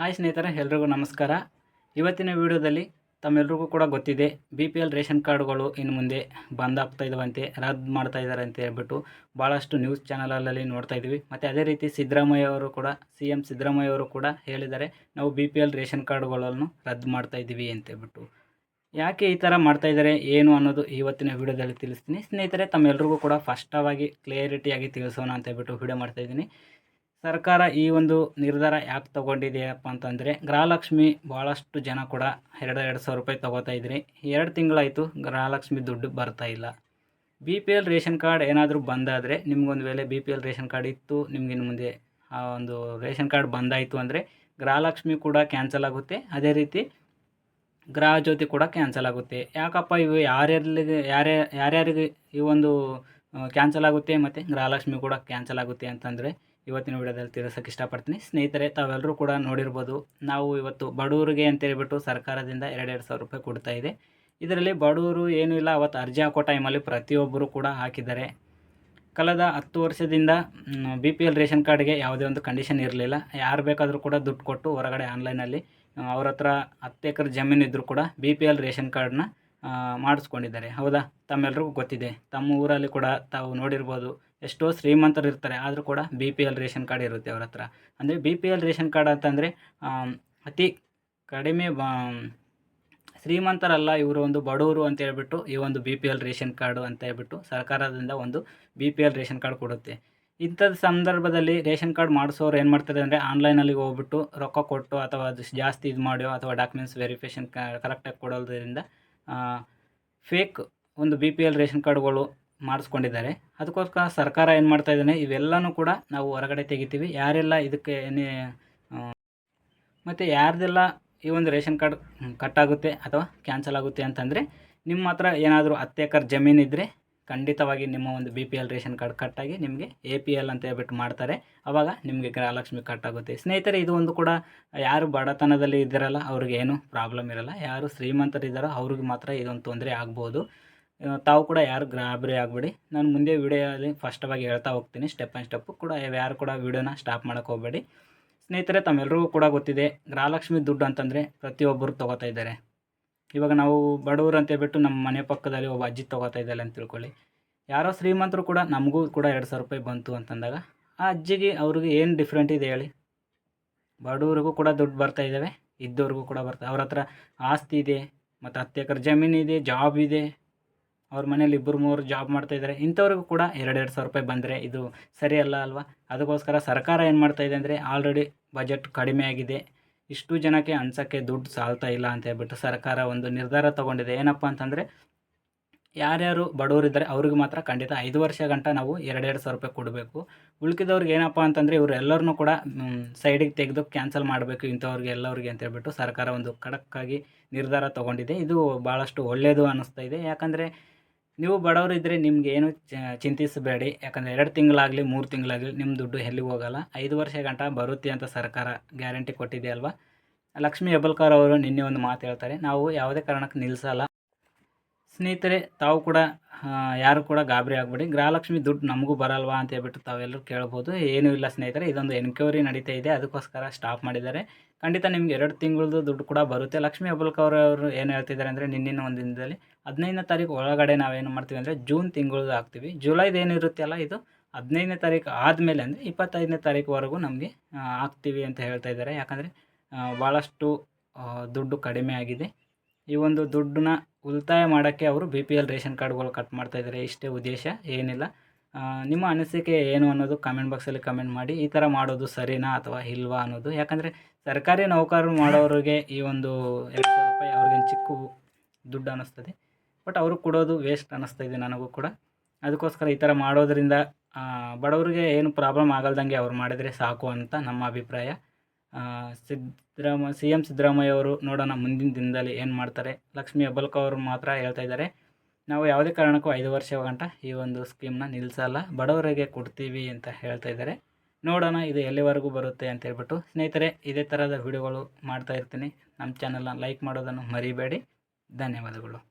Hi ಸ್ನೇಹಿತರೆ, ಎಲ್ರಿಗೂ ನಮಸ್ಕಾರ. ಇವತ್ತಿನ ವಿಡಿಯೋದಲ್ಲಿ ತಮ್ಮೆಲ್ರಿಗೂ ಕೂಡ ಗೊತ್ತಿದೆ, ಬಿ ಪಿ ಎಲ್ ರೇಷನ್ ಕಾರ್ಡ್ಗಳು ಇನ್ನು ಮುಂದೆ ಬಂದ್ ಆಗ್ತಾ ಇದ್ದಾವಂತೆ ರದ್ದು ಮಾಡ್ತಾ ಇದ್ದಾರೆ ಅಂತ ಹೇಳ್ಬಿಟ್ಟು ಭಾಳಷ್ಟು ನ್ಯೂಸ್ ಚಾನಲಲ್ಲಿ ನೋಡ್ತಾ ಇದ್ದೀವಿ ಮತ್ತು ಅದೇ ರೀತಿ ಸಿದ್ದರಾಮಯ್ಯ ಅವರು ಕೂಡ, ಸಿ ಎಂ ಸಿದ್ದರಾಮಯ್ಯ ಅವರು ಕೂಡ ಹೇಳಿದ್ದಾರೆ, ನಾವು ಬಿ ಪಿ ಎಲ್ ರೇಷನ್ ಕಾರ್ಡ್ಗಳನ್ನು ರದ್ದು ಮಾಡ್ತಾ ಇದ್ದೀವಿ ಅಂತ ಹೇಳ್ಬಿಟ್ಟು. ಯಾಕೆ ಈ ಥರ ಮಾಡ್ತಾ ಇದ್ದಾರೆ ಏನು ಅನ್ನೋದು ಇವತ್ತಿನ ವಿಡಿಯೋದಲ್ಲಿ ತಿಳಿಸ್ತೀನಿ. ಸ್ನೇಹಿತರೆ, ತಮ್ಮೆಲ್ರಿಗೂ ಕೂಡ ಫಸ್ಟಾಗಿ ಕ್ಲಿಯರಿಟಿಯಾಗಿ ತಿಳಿಸೋಣ ಅಂತ ಹೇಳ್ಬಿಟ್ಟು ವಿಡಿಯೋ ಮಾಡ್ತಾ ಇದ್ದೀನಿ. ಸರ್ಕಾರ ಈ ಒಂದು ನಿರ್ಧಾರ ಯಾಕೆ ತೊಗೊಂಡಿದೆಯಪ್ಪ ಅಂತಂದರೆ, ಗೃಹಲಕ್ಷ್ಮಿ ಭಾಳಷ್ಟು ಜನ ಕೂಡ ಎರಡು ಎರಡು ಸಾವಿರ ರೂಪಾಯಿ ತೊಗೋತಾ ಇದ್ರಿ. ಎರಡು ತಿಂಗಳಾಯಿತು ಗೃಹಲಕ್ಷ್ಮಿ ದುಡ್ಡು ಬರ್ತಾ ಇಲ್ಲ. B P L ration card ಏನಾದರೂ ಬಂದಾದರೆ ನಿಮಗೊಂದು ವೇಳೆ B P L ration card ಇತ್ತು ನಿಮ್ಗಿನ್ನು ಮುಂದೆ ಆ ಒಂದು ರೇಷನ್ ಕಾರ್ಡ್ ಬಂದಾಯಿತು ಅಂದರೆ ಗೃಹಲಕ್ಷ್ಮಿ ಕೂಡ ಕ್ಯಾನ್ಸಲ್ ಆಗುತ್ತೆ. ಅದೇ ರೀತಿ ಗೃಹ ಜ್ಯೋತಿ ಕೂಡ ಕ್ಯಾನ್ಸಲ್ ಆಗುತ್ತೆ. ಯಾಕಪ್ಪ ಇವು ಯಾರ್ಯಾರಿಗೆ ಯಾರ್ಯಾ ಯಾರ್ಯಾರಿಗೆ ಈ ಒಂದು ಕ್ಯಾನ್ಸಲ್ ಆಗುತ್ತೆ ಮತ್ತು ಗೃಹಲಕ್ಷ್ಮಿ ಕೂಡ ಕ್ಯಾನ್ಸಲ್ ಆಗುತ್ತೆ ಅಂತಂದರೆ ಇವತ್ತಿನ ವಿಡಿಯೋದಲ್ಲಿ ತಿಳಿಸೋಕೆ ಇಷ್ಟಪಡ್ತೀನಿ. ಸ್ನೇಹಿತರೆ, ತಾವೆಲ್ಲರೂ ಕೂಡ ನೋಡಿರ್ಬೋದು, ನಾವು ಇವತ್ತು ಬಡವರಿಗೆ ಅಂತ ಹೇಳಿಬಿಟ್ಟು ಸರ್ಕಾರದಿಂದ ಎರಡೆರಡು ಸಾವಿರ ರೂಪಾಯಿ ಕೊಡ್ತಾ ಇದೆ. ಇದರಲ್ಲಿ ಬಡವರು ಏನೂ ಇಲ್ಲ, ಅವತ್ತು ಅರ್ಜಿ ಹಾಕೋ ಟೈಮಲ್ಲಿ ಪ್ರತಿಯೊಬ್ಬರು ಕೂಡ ಹಾಕಿದ್ದಾರೆ. ಕಳೆದ ಹತ್ತು ವರ್ಷದಿಂದ ಬಿ ಪಿ ಎಲ್ ರೇಷನ್ ಕಾರ್ಡ್ಗೆ ಯಾವುದೇ ಒಂದು ಕಂಡೀಷನ್ ಇರಲಿಲ್ಲ. ಯಾರು ಬೇಕಾದರೂ ಕೂಡ ದುಡ್ಡು ಕೊಟ್ಟು ಹೊರಗಡೆ ಆನ್ಲೈನಲ್ಲಿ ಅವ್ರ ಹತ್ರ ಹತ್ತು ಎಕರೆ ಜಮೀನು ಇದ್ದರೂ ಕೂಡ ಬಿ ಪಿ ಎಲ್ ರೇಷನ್ ಕಾರ್ಡ್ನ ಮಾಡಿಸ್ಕೊಂಡಿದ್ದಾರೆ. ಹೌದಾ? ತಮ್ಮೆಲ್ರಿಗೂ ಗೊತ್ತಿದೆ. ತಮ್ಮ ಊರಲ್ಲಿ ಕೂಡ ತಾವು ನೋಡಿರ್ಬೋದು ಎಷ್ಟೋ ಶ್ರೀಮಂತರು ಇರ್ತಾರೆ. ಆದರೂ ಕೂಡ B P L ration card ಇರುತ್ತೆ ಅವ್ರ ಹತ್ರ. ಅಂದರೆ B P L ration card ಅಂತಂದರೆ ಅತಿ ಕಡಿಮೆ ಶ್ರೀಮಂತರಲ್ಲ, ಇವರು ಒಂದು ಬಡವರು ಅಂತ ಹೇಳ್ಬಿಟ್ಟು ಈ ಒಂದು B P L ration card ಅಂತ ಹೇಳ್ಬಿಟ್ಟು ಸರ್ಕಾರದಿಂದ ಒಂದು B P L ration card ಕೊಡುತ್ತೆ. ಇಂಥದ್ದು ಸಂದರ್ಭದಲ್ಲಿ ರೇಷನ್ ಕಾರ್ಡ್ ಮಾಡಿಸೋರು ಏನು ಮಾಡ್ತಾರೆ ಅಂದರೆ ಆನ್ಲೈನಲ್ಲಿ ಹೋಗ್ಬಿಟ್ಟು ರೊಕ್ಕ ಕೊಟ್ಟು ಅಥವಾ ಅದು ಜಾಸ್ತಿ ಇದು ಮಾಡಿಯೋ ಅಥವಾ ಡಾಕ್ಯುಮೆಂಟ್ಸ್ ವೆರಿಫಿಕೇಷನ್ ಕರೆಕ್ಟಾಗಿ ಕೊಡೋದ್ರಿಂದ ಫೇಕ್ ಒಂದು ಬಿ ಪಿ ಎಲ್ ರೇಷನ್ ಕಾರ್ಡ್ಗಳು ಮಾಡಿಸ್ಕೊಂಡಿದ್ದಾರೆ. ಅದಕ್ಕೋಸ್ಕರ ಸರ್ಕಾರ ಏನು ಮಾಡ್ತಾ ಇದ್ದಾನೆ, ಇವೆಲ್ಲನೂ ಕೂಡ ನಾವು ಹೊರಗಡೆ ತೆಗಿತೀವಿ. ಯಾರೆಲ್ಲ ಇದಕ್ಕೆ ಮತ್ತು ಯಾರ್ದೆಲ್ಲ ಈ ಒಂದು ರೇಷನ್ ಕಾರ್ಡ್ ಕಟ್ಟಾಗುತ್ತೆ ಅಥವಾ ಕ್ಯಾನ್ಸಲ್ ಆಗುತ್ತೆ ಅಂತಂದರೆ, ನಿಮ್ಮ ಹತ್ರ ಏನಾದರೂ ಹತ್ತು ಎಕರೆ ಜಮೀನಿದ್ದರೆ ಖಂಡಿತವಾಗಿ ನಿಮ್ಮ ಒಂದು B P L ration card ಕಟ್ಟಾಗಿ ನಿಮಗೆ ಎ ಪಿ ಎಲ್ ಅಂತ ಹೇಳ್ಬಿಟ್ಟು ಮಾಡ್ತಾರೆ. ಆವಾಗ ನಿಮಗೆ ಗೃಹಲಕ್ಷ್ಮಿ ಕಟ್ಟಾಗುತ್ತೆ ಸ್ನೇಹಿತರೆ, ಇದು ಒಂದು ಕೂಡ ಯಾರು ಬಡತನದಲ್ಲಿ ಇದ್ದಾರಲ್ಲ, ಅವ್ರಿಗೆ ಏನು ಪ್ರಾಬ್ಲಮ್ ಇರಲ್ಲ. ಯಾರು ಶ್ರೀಮಂತರಿದ್ದಾರೋ ಅವ್ರಿಗೆ ಮಾತ್ರ ಇದೊಂದು ತೊಂದರೆ ಆಗ್ಬೋದು. ತಾವು ಕೂಡ ಯಾರು ಗ್ರಾಬರಿ ಆಗಬೇಡಿ. ನಾನು ಮುಂದೆ ವೀಡಿಯೋಲ್ಲಿ ಫಸ್ಟ್ ಆಗಿ ಹೇಳ್ತಾ ಹೋಗ್ತೀನಿ. ಸ್ಟೆಪ್ ಆ್ಯಂಡ್ ಸ್ಟೆಪ್ ಕೂಡ ಯಾರು ಕೂಡ ವೀಡಿಯೋನ ಸ್ಟಾಪ್ ಮಾಡೋಕ್ಕೆ ಹೋಗಬೇಡಿ. ಸ್ನೇಹಿತರೆ ತಮ್ಮೆಲ್ಲರಿಗೂ ಕೂಡ ಗೊತ್ತಿದೆ, ಗೃಹಲಕ್ಷ್ಮಿ ದುಡ್ಡು ಅಂತಂದರೆ ಪ್ರತಿಯೊಬ್ಬರು ತೊಗೋತಾ ಇದ್ದಾರೆ. ಇವಾಗ ನಾವು ಬಡವರು ಅಂತ ಹೇಳ್ಬಿಟ್ಟು ನಮ್ಮ ಮನೆ ಪಕ್ಕದಲ್ಲಿ ಒಬ್ಬ ಅಜ್ಜಿ ತೊಗೋತಾ ಇದ್ದಾರೆ ಅಂತ ತಿಳ್ಕೊಳ್ಳಿ. ಯಾರೋ ಶ್ರೀಮಂತರು ಕೂಡ ನಮಗೂ ಕೂಡ ಎರಡು ಸಾವಿರ ರೂಪಾಯಿ ಬಂತು ಅಂತಂದಾಗ ಆ ಅಜ್ಜಿಗೆ ಅವ್ರಿಗೆ ಏನು ಡಿಫ್ರೆಂಟ್ ಇದೆ ಹೇಳಿ? ಬಡವ್ರಿಗೂ ಕೂಡ ದುಡ್ಡು ಬರ್ತಾ ಇದ್ದಾವೆ, ಇದ್ದವ್ರಿಗೂ ಕೂಡ ಬರ್ತಾ ಅವ್ರ ಹತ್ರ ಆಸ್ತಿ ಇದೆ, ಮತ್ತು ಹತ್ತು ಎಕರೆ ಜಮೀನು ಇದೆ ಜಾಬ್ ಇದೆ, ಅವ್ರ ಮನೇಲಿ ಇಬ್ಬರು ಮೂವರು ಜಾಬ್ ಮಾಡ್ತಾ ಇದ್ದಾರೆ. ಇಂಥವ್ರಿಗೂ ಕೂಡ ಎರಡೆರಡು ಸಾವಿರ ರೂಪಾಯಿ ಬಂದರೆ ಇದು ಸರಿಯಲ್ಲ ಅಲ್ವಾ? ಅದಕ್ಕೋಸ್ಕರ ಸರ್ಕಾರ ಏನು ಮಾಡ್ತಾ ಇದೆ ಅಂದರೆ ಆಲ್ರೆಡಿ ಬಜೆಟ್ ಕಡಿಮೆ ಆಗಿದೆ. ಇಷ್ಟು ಜನಕ್ಕೆ ಅನ್ಸೋಕ್ಕೆ ದುಡ್ಡು ಸಾಲ್ತಾ ಇಲ್ಲ ಅಂತ ಹೇಳ್ಬಿಟ್ಟು ಸರ್ಕಾರ ಒಂದು ನಿರ್ಧಾರ ತೊಗೊಂಡಿದೆ. ಏನಪ್ಪ ಅಂತಂದರೆ, ಯಾರ್ಯಾರು ಬಡವರಿದ್ದಾರೆ ಅವ್ರಿಗೆ ಮಾತ್ರ ಖಂಡಿತ ಐದು ವರ್ಷ ಗಂಟ ನಾವು ಎರಡೆರಡು ಸಾವಿರ ರೂಪಾಯಿ ಕೊಡಬೇಕು. ಉಳ್ಕಿದವ್ರಿಗೆ ಏನಪ್ಪ ಅಂತಂದರೆ, ಇವರು ಎಲ್ಲರನ್ನೂ ಕೂಡ ಸೈಡಿಗೆ ತೆಗೆದು ಕ್ಯಾನ್ಸಲ್ ಮಾಡಬೇಕು ಇಂಥವ್ರಿಗೆ ಎಲ್ಲರಿಗೆ ಅಂತ ಹೇಳ್ಬಿಟ್ಟು ಸರ್ಕಾರ ಒಂದು ಖಡಕ್ಕಾಗಿ ನಿರ್ಧಾರ ತೊಗೊಂಡಿದೆ. ಇದು ಭಾಳಷ್ಟು ಒಳ್ಳೆಯದು ಅನ್ನಿಸ್ತಾ ಇದೆ. ಯಾಕಂದರೆ ನೀವು ಬಡವರು ಇದ್ದರೆ ನಿಮ್ಗೆ ಏನು ಚಿಂತಿಸಬೇಡಿ. ಯಾಕಂದರೆ ಎರಡು ತಿಂಗಳಾಗಲಿ, ಮೂರು ತಿಂಗಳಾಗಲಿ ನಿಮ್ಮ ದುಡ್ಡು ಎಲ್ಲಿಗೆ ಹೋಗಲ್ಲ. ಐದು ವರ್ಷ ಗಂಟ ಬರುತ್ತೆ ಅಂತ ಸರ್ಕಾರ ಗ್ಯಾರಂಟಿ ಕೊಟ್ಟಿದೆ ಅಲ್ವಾ? ಲಕ್ಷ್ಮೀ ಹೆಬ್ಬಲ್ಕರ್ ಅವರು ನಿನ್ನೆ ಒಂದು ಮಾತು ಹೇಳ್ತಾರೆ. ನಾವು ಯಾವುದೇ ಕಾರಣಕ್ಕೆ ನಿಲ್ಲಿಸಲ್ಲ ಸ್ನೇಹಿತರೆ, ತಾವು ಕೂಡ ಯಾರು ಕೂಡ ಗಾಬರಿ ಆಗಬೇಡಿ. ಗೃಹಲಕ್ಷ್ಮಿ ದುಡ್ಡು ನಮಗೂ ಬರಲ್ವಾ ಅಂತ ಹೇಳ್ಬಿಟ್ಟು ತಾವೆಲ್ಲರೂ ಕೇಳ್ಬೋದು. ಏನೂ ಇಲ್ಲ ಸ್ನೇಹಿತರೆ, ಇದೊಂದು ಎನ್ಕ್ವೈರಿ ನಡೀತಾ ಇದೆ. ಅದಕ್ಕೋಸ್ಕರ ಸ್ಟಾಪ್ ಮಾಡಿದ್ದಾರೆ. ಖಂಡಿತ ನಿಮ್ಗೆ ಎರಡು ತಿಂಗಳದ್ದು ದುಡ್ಡು ಕೂಡ ಬರುತ್ತೆ. ಲಕ್ಷ್ಮಿ ಹೆಬ್ಬಲ್ಕರ್ ಅವರು ಏನು ಹೇಳ್ತಿದ್ದಾರೆ ಅಂದರೆ ನಿನ್ನಿನ ಒಂದು ದಿನದಲ್ಲಿ ಹದಿನೈದನೇ ತಾರೀಕು ಒಳಗಡೆ ನಾವೇನು ಮಾಡ್ತೀವಿ ಅಂದರೆ, ಜೂನ್ ತಿಂಗಳದ್ದು ಹಾಕ್ತೀವಿ. ಜುಲೈದು ಏನಿರುತ್ತೆ ಅಲ್ಲ ಇದು? ಹದಿನೈದನೇ ತಾರೀಕು ಆದಮೇಲೆ ಅಂದರೆ, ಇಪ್ಪತ್ತೈದನೇ ತಾರೀಕುವರೆಗೂ ನಮಗೆ ಹಾಕ್ತೀವಿ ಅಂತ ಹೇಳ್ತಾ ಇದ್ದಾರೆ. ಯಾಕಂದರೆ ಭಾಳಷ್ಟು ದುಡ್ಡು ಕಡಿಮೆ ಆಗಿದೆ. ಈ ಒಂದು ದುಡ್ಡನ್ನ ಉಳಿತಾಯ ಮಾಡೋಕ್ಕೆ ಅವರು ಬಿ ಪಿ ಎಲ್ ರೇಷನ್ ಕಾರ್ಡ್ಗಳು ಕಟ್ ಮಾಡ್ತಾಯಿದ್ದಾರೆ ಇಷ್ಟೇ ಉದ್ದೇಶ, ಏನಿಲ್ಲ. ನಿಮ್ಮ ಅನಿಸಿಕೆ ಏನು ಅನ್ನೋದು ಕಮೆಂಟ್ ಬಾಕ್ಸಲ್ಲಿ ಕಮೆಂಟ್ ಮಾಡಿ. ಈ ಥರ ಮಾಡೋದು ಸರಿನಾ ಅಥವಾ ಇಲ್ವಾ ಅನ್ನೋದು. ಯಾಕಂದರೆ ಸರ್ಕಾರಿ ನೌಕರರು ಮಾಡೋರಿಗೆ ಈ ಒಂದು ಎರಡು ಸಾವಿರ ರೂಪಾಯಿ ಅವ್ರಿಗೇನು ಚಿಕ್ಕ ದುಡ್ಡು ಅನ್ನಿಸ್ತದೆ. ಬಟ್ ಅವರು ಕೊಡೋದು ವೇಸ್ಟ್ ಅನ್ನಿಸ್ತಾ ಇದೆ ನನಗೂ ಕೂಡ. ಅದಕ್ಕೋಸ್ಕರ ಈ ಥರ ಮಾಡೋದ್ರಿಂದ ಬಡವರಿಗೆ ಏನು ಪ್ರಾಬ್ಲಮ್ ಆಗಲ್ದಂಗೆ ಅವ್ರು ಮಾಡಿದರೆ ಸಾಕು ಅಂತ ನಮ್ಮ ಅಭಿಪ್ರಾಯ. ಸಿದ್ದರಾಮ ಸಿ ಎಂ ಸಿದ್ದರಾಮಯ್ಯ ಅವರು ನೋಡೋಣ ಮುಂದಿನ ದಿನದಲ್ಲಿ ಏನು ಮಾಡ್ತಾರೆ. ಲಕ್ಷ್ಮೀ ಹೆಬ್ಬಲ್ಕ ಅವರು ಮಾತ್ರ ಹೇಳ್ತಾ ಇದ್ದಾರೆ. ನಾವು ಯಾವುದೇ ಕಾರಣಕ್ಕೂ ಐದು ವರ್ಷ ಗಂಟ ಈ ಒಂದು ಸ್ಕೀಮ್ನ ನಿಲ್ಲಿಸಲ್ಲ ಬಡವರಿಗೆ ಕೊಡ್ತೀವಿ ಅಂತ ಹೇಳ್ತಾ ಇದ್ದಾರೆ. ನೋಡೋಣ ಇದು ಎಲ್ಲಿವರೆಗೂ ಬರುತ್ತೆ ಅಂತ ಹೇಳ್ಬಿಟ್ಟು. ಸ್ನೇಹಿತರೆ, ಇದೇ ಥರದ ವಿಡಿಯೋಗಳು ಮಾಡ್ತಾ ಇರ್ತೀನಿ. ನಮ್ಮ ಚಾನಲ್ನ ಲೈಕ್ ಮಾಡೋದನ್ನು ಮರಿಬೇಡಿ. ಧನ್ಯವಾದಗಳು.